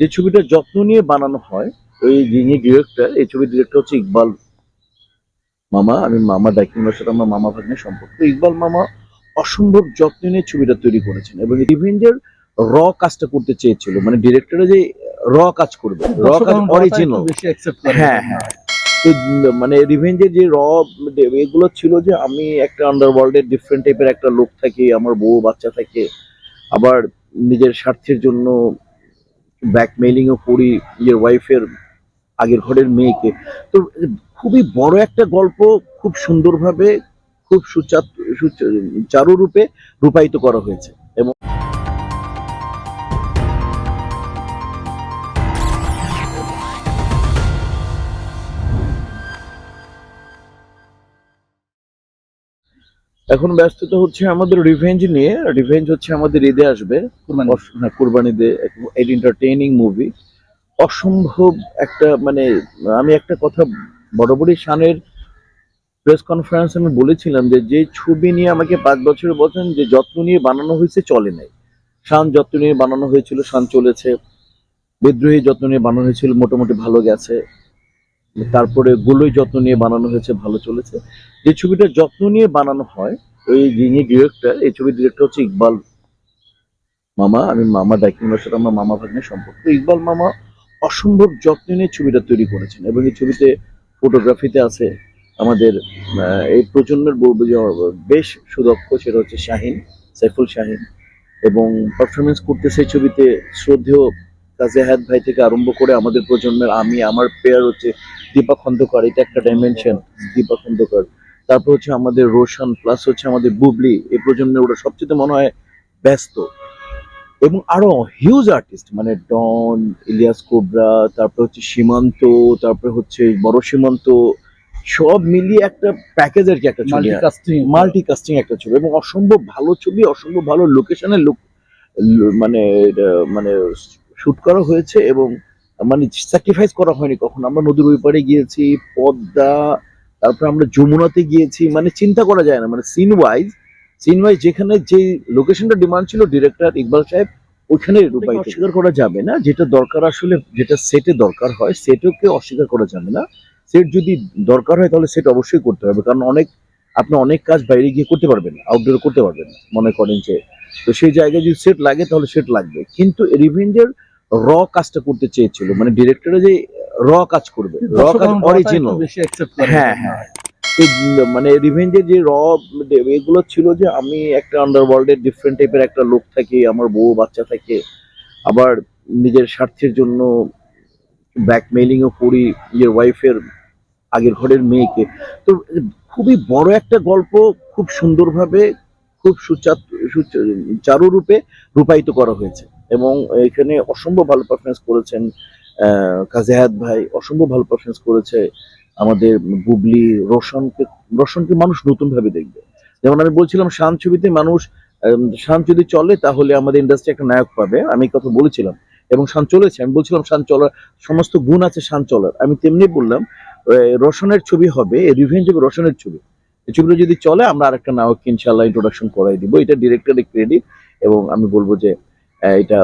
যে ছবিটা যত্ন নিয়ে বানানো হয় ওই যিনি ডিরেক্টর এই ছবির ডিরেক্টর হচ্ছে ইকবাল মামা। আমি মামা ডাকি ওনার সাথে আমার মামা ভাগ্নের সম্পর্ক। ইকবাল মামা অসম্ভব যত্ন নিয়ে ছবিটা তৈরি করেছেন এবং রিভেঞ্জের র কাজটা করতে চেয়েছিল। মানে ডিরেক্টরে যে র কাজ করবে র কাজ অরিজিনাল হ্যাঁ, হ্যাঁ। তো মানে রিভেঞ্জের যে র এগুলো ছিল যে আমি একটা আন্ডারওয়ার্ল্ডের ডিফারেন্ট টাইপের একটা লোক থাকি আমার বউ বাচ্চা থাকে আবার নিজের স্বার্থের জন্য ব্ল্যাকমেইলিংও করি নিজের ওয়াইফের আগের ঘরের মেয়েকে। তো খুবই বড় একটা গল্প খুব সুন্দরভাবে, খুব সুচাত সুচারুরূপে রূপায়িত করা হয়েছে। এখন ব্যস্ততা হচ্ছে আমাদের রিভেঞ্জ নিয়ে। রিভেঞ্জ হচ্ছে আমাদের ঈদে আসবে। কুরবানি। কুরবানিতে এন্টারটেইনিং মুভি অসম্ভব একটা মানে আমি একটা কথা বরাবরই শানের প্রেস কনফারেন্স আমি বলেছিলাম যে যে ছবি নিয়ে আমাকে পাঁচ বছর বলছেন যে যত্ন নিয়ে বানানো হয়েছে চলে নাই। শান যত্ন নিয়ে বানানো হয়েছিল শান চলেছে। বিদ্রোহী যত্ন নিয়ে বানানো হয়েছিল মোটামুটি ভালো গেছে। তারপরে গুলোই যত্ন নিয়ে বানানো হয়েছে, ভালো চলেছে। যে ছবিটা যত্ন নিয়ে বানানো হয়, ওই যিনি ডিরেক্টর এই ছবির ডিরেক্টর হচ্ছে ইকবাল মামা। আমি মামা ওনার সাথে আমার মামা ভাগ্নের সম্পর্ক। ইকবাল মামা অসম্ভব যত্ন নিয়ে ছবিটা তৈরি করেছেন এবং এই ছবিতে ফটোগ্রাফিতে আছে আমাদের এই প্রজন্মের বলব যে বেশ সুদক্ষ, সেটা হচ্ছে শাহিন, সাইফুল শাহিন। এবং পারফরমেন্স করতেছে ছবিতে, শ্রদ্ধেয় কাজী হায়াত ভাই থেকে আরম্ভ করে আমাদের প্রজন্মের আমি আমার পেয়ার হচ্ছে দীপা খন্দকার এটা একটা ডাইমেনশন দীপা খন্দকার। তারপর হচ্ছে আমাদের রোশন প্লাস হচ্ছে আমাদের বুবলি এই প্রজন্মের ওরা সবচেয়ে মনে হয় ব্যস্ত। এবং আরও হিউজ আর্টিস্ট মানে ডন ইলিয়াস কোবরা তারপর হচ্ছে সীমান্ত তারপর হচ্ছে বড় সীমান্ত সব মিলিয়ে একটা প্যাকেজ আর কি একটা ছবি। মাল্টি কাস্টিং মাল্টি কাস্টিং একটা ছবি। এবং অসম্ভব ভালো ছবি অসম্ভব ভালো লোকেশনের লোক মানে মানে শুট করা হয়েছে এবং মানে স্যাক্রিফাইস করা হয়নি কখন। আমরা নদীর ওই পাড়ে গিয়েছি পদ্মা তারপর আমরা যমুনাতে গিয়েছি মানে চিন্তা করা যায় না। মানে সিন ওয়াইজ সিন ওয়াইজ যেখানে যে লোকেশনটা ডিমান্ড ছিল ডিরেক্টর ইকবাল সাহেব ওইখানে রূপায়িত। অস্বীকার করা যাবে না। যেটা দরকার আসলে যেটা সেটে দরকার হয় সেটাকে অস্বীকার করা যাবে না। সেট যদি দরকার হয় তাহলে সেট অবশ্যই করতে হবে। কারণ অনেক আপনি অনেক কাজ বাইরে গিয়ে করতে পারবেন আউটডোর করতে পারবেন মনে করেন যে। তো সেই জায়গায় যদি সেট লাগে তাহলে সেট লাগবে। কিন্তু রিভেঞ্জের র কাজটা করতে চেয়েছিল। মানে ডিরেক্টরে যে র কাজ করবে র কাজ অরিজিনাল হ্যাঁ, হ্যাঁ। মানে রিভেঞ্জের যে র এগুলো ছিল যে আমি একটা আন্ডারওয়ার্ল্ডের ডিফারেন্ট টাইপের একটা লোক থাকি আমার বউ বাচ্চা থাকে আবার নিজের স্বার্থের জন্য ব্ল্যাকমেইলিংও করি নিজের ওয়াইফের আগের ঘরের মেয়েকে। তো খুবই বড় একটা গল্প খুব সুন্দরভাবে খুব সুচাত সুচ- চারুরূপে রূপায়িত করা হয়েছে। এবং এখানে অসম্ভব ভালো পারফরমেন্স করেছেন আহ, কাজী ভাই অসম্ভব ভালো পারফরমেন্স করেছে আমাদের বুবলি রোশনকে রোশনকে মানুষ নতুন ভাবে দেখবে। যেমন আমি বলছিলাম শান ছবিতে মানুষ শান যদি চলে তাহলে আমাদের ইন্ডাস্ট্রি একটা নায়ক পাবে। আমি কথা বলেছিলাম। এবং শান চলেছে। আমি বলছিলাম শান চলার সমস্ত গুণ আছে শান চলার। আমি তেমনি বললাম রোশনের ছবি হবে রিভেঞ্জ হবে রোশনের ছবি। এই ছবিটা যদি চলে আমরা আরেকটা নায়ককে ইনশাল্লাহ ইন্ট্রোডাকশন করাই দিব। এটা ডিরেক্টরের ক্রেডিট এবং আমি বলব যে এটা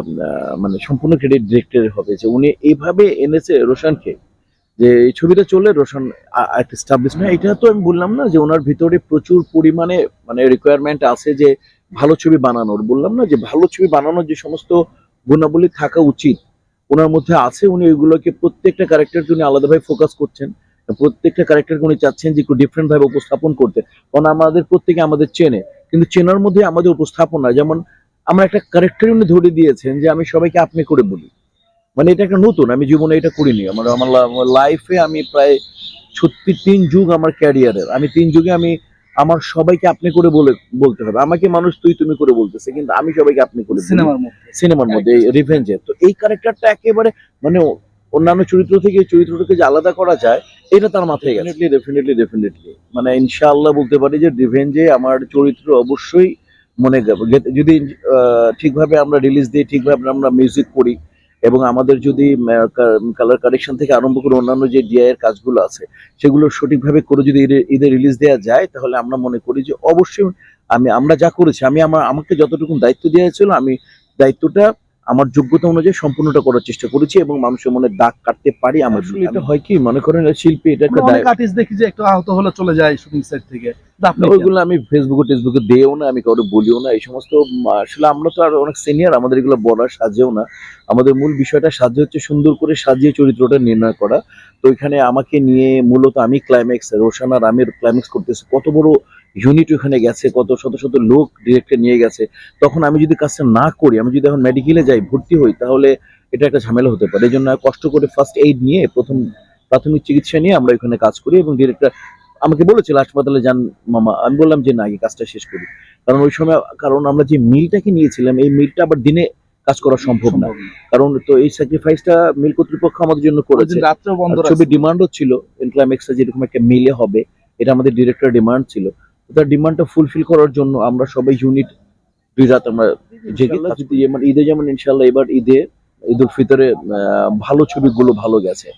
মানে সম্পূর্ণ ক্রেডিট ডিরেক্টরের হবে যে উনি এইভাবে এনেছে রোশনকে যে এই ছবিটা চলে রোশন স্টাবলিশমেন্ট এটা তো আমি বললাম না যে ওনার ভিতরে প্রচুর পরিমাণে মানে রিকোয়ারমেন্ট আছে যে ভালো ছবি বানানোর। বললাম না যে ভালো ছবি বানানোর যে সমস্ত গুণাবলী থাকা উচিত, ওনার মধ্যে আছে উনি ওইগুলোকে প্রত্যেকটা ক্যারেক্টার উনি আলাদাভাবে ফোকাস করছেন। প্রত্যেকটা ক্যারেক্টারকে উনি চাচ্ছেন যে একটু ডিফারেন্ট ভাবে উপস্থাপন করতে। কারণ আমাদের প্রত্যেকে আমাদের চেনে, কিন্তু চেনার মধ্যে আমাদের উপস্থাপনা যেমন আমরা একটা ক্যারেক্টার উনি ধরে দিয়েছেন যে আমি সবাইকে আপনি করে বলি। মানে এটা একটা নতুন আমি জীবনে এটা করিনি। আমার আমার লাইফে আমি প্রায় সত্যি তিন যুগ আমার ক্যারিয়ারের আমি তিন যুগে আমি আমার সবাইকে আপনি করে বলে বলতে হবে। আমাকে মানুষ তুই তুমি করে বলতেছে কিন্তু আমি সবাইকে আপনি করে। সিনেমার মধ্যে। সিনেমার মধ্যে রিভেঞ্জে তো এই ক্যারেক্টারটা একেবারে মানে অন্যান্য চরিত্র থেকে চরিত্রটাকে যে আলাদা করা যায় এটা তার মাথায় গেছে। ডেফিনেটলি ডেফিনেটলি মানে ইনশাআল্লাহ বলতে পারি যে রিভেঞ্জে আমার চরিত্র অবশ্যই মনে যদি ঠিকভাবে আমরা রিলিজ দিই ঠিকভাবে আমরা মিউজিক করি এবং আমাদের যদি কালার কারেকশন থেকে আরম্ভ করে অন্যান্য যে ডিআই এর কাজগুলো আছে, সেগুলো সঠিকভাবে করে যদি ঈদে রিলিজ দেওয়া যায়, তাহলে আমরা মনে করি যে অবশ্যই আমি, আমরা যা করেছি, আমি আমার, আমাকে যতটুকু দায়িত্ব দেওয়া হয়েছিল, আমি দায়িত্বটা আমার যোগ্যতা অনুযায়ী সম্পূর্ণটা করার চেষ্টা করেছি এবং মানুষের মনে দাগ কাটতে পারি আমার এটা হয় কি মনে করেন শিল্পী এটা একটা আর্টিস্ট দেখি যে একটু আহত হলে চলে যায় শুটিং সেট থেকে? ওইগুলো আমি ফেসবুকে টেসবুকে দিয়েও না আমি কাউকে বলিও না এই সমস্ত আসলে আমরা তো আর অনেক সিনিয়র আমাদের এগুলো বলার সাজেও না। আমাদের মূল বিষয়টা সাহায্য হচ্ছে সুন্দর করে সাজিয়ে চরিত্রটা নির্ণয় করা। তো এখানে আমাকে নিয়ে মূলত আমি ক্লাইম্যাক্স রোশান আর আমির ক্লাইম্যাক্স করতেছি। কত বড় ইউনিট ওখানে গেছে কত শত শত লোক ডিরেক্টর নিয়ে গেছে। তখন আমি যদি কাজটা না করি আমি যদি এখন মেডিকেলে যাই ভর্তি হই তাহলে এটা একটা ঝামেলা হতে পারে। এই জন্য কষ্ট করে ফার্স্ট এইড নিয়ে প্রথম প্রাথমিক চিকিৎসা নিয়ে আমরা এখানে কাজ করি এবং ডিরেক্টর আমাকে বলেছিল হাসপাতালে যান মামা। আমি বললাম যে না আগে কাজটা শেষ করি। কারণ ওই সময় কারণ আমরা যে মিলটাকে নিয়েছিলাম এই মিলটা আবার দিনে কাজ করা সম্ভব না। কারণ তো এই স্যাক্রিফাইসটা মিল কর্তৃপক্ষ আমাদের জন্য করেছে। ছবির ডিমান্ডও ছিল ইনক্লাইম্যাক্সটা যেরকম একটা মিলে হবে এটা আমাদের ডিরেক্টর ডিমান্ড ছিল। তার ডিমান্ডটা ফুলফিল করার জন্য আমরা সবাই ইউনিট দুই রাত আমরা জেগে থাকি। যেমন ঈদে যেমন ইনশাল্লাহ এবার ঈদে ঈদ উল ফিতরে ভালো ছবিগুলো ভালো গেছে।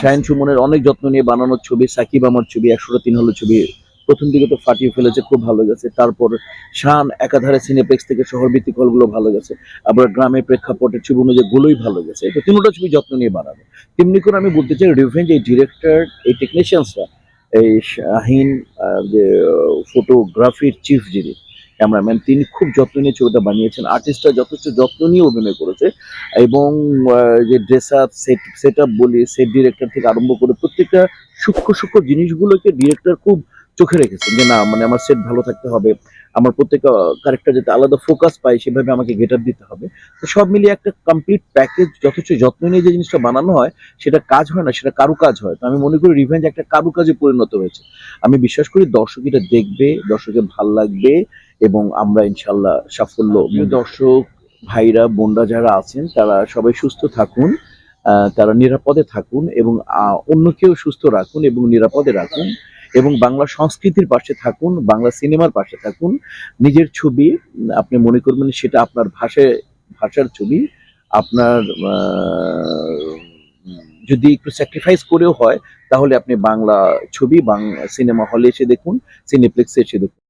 শাহিন সুমনের অনেক যত্ন নিয়ে বানানোর ছবি সাকিব আমার ছবি একশোটা তিন হলো ছবি প্রথম দিকে তো ফাটিয়ে ফেলেছে খুব ভালো গেছে। তারপর শান একাধারে সিনেপ্লেক্স থেকে শহর ভিত্তিক হলগুলো ভালো গেছে। আবার গ্রামের প্রেক্ষাপটের ছবি অনুযায়ী গুলোই ভালো গেছে। তো তিনটা ছবি যত্ন নিয়ে বানানো। তেমনি করে আমি বলতে চাই রিভেঞ্জ এই ডিরেক্টর এই টেকনিশিয়ানসরা এই শাহিন যে ফটোগ্রাফির চিফ যিনি ক্যামেরাম্যান তিনি খুব যত্ন নিয়ে ছবিটা বানিয়েছেন। আর্টিস্টরা যথেষ্ট যত্ন নিয়ে অভিনয় করেছে এবং যে dress up set set up বলি সেট ডিরেক্টর থেকে আরম্ভ করে প্রত্যেকটা সূক্ষ্ম সূক্ষ্ম জিনিসগুলোকে ডিরেক্টর খুব চোখে রেখেছেন যে না মানে আমার সেট ভালো থাকতে হবে আমার প্রত্যেকটা ক্যারেক্টার যাতে আলাদা ফোকাস পায় সেভাবে আমাকে গেট আপ দিতে হবে। তো সব মিলিয়ে একটা কমপ্লিট প্যাকেজ যথেষ্ট যত্ন নিয়ে যে জিনিসটা বানানো হয় সেটা কাজ হয় না সেটা কারু কাজ হয়। তো আমি মনে করি রিভেঞ্জ একটা কারু কাজে পরিণত হয়েছে। আমি বিশ্বাস করি দর্শক এটা দেখবে দর্শকের ভালো লাগবে এবং আমরা ইনশাল্লাহ সাফল্য দর্শক ভাইরা বোনরা যারা আছেন তারা সবাই সুস্থ থাকুন তারা নিরাপদে থাকুন এবং আহ, অন্যকেও সুস্থ রাখুন এবং নিরাপদে রাখুন। এবং বাংলা সংস্কৃতির পাশে থাকুন, বাংলা সিনেমার পাশে থাকুন। নিজের ছবি আপনি মনে করবেন সেটা আপনার ভাষায়, ভাষার ছবি। আপনার যদি একটু স্যাক্রিফাইস করেও হয়, তাহলে আপনি বাংলা ছবি বাংলা সিনেমা হলে এসে দেখুন সিনেপ্লেক্সে এসে দেখুন।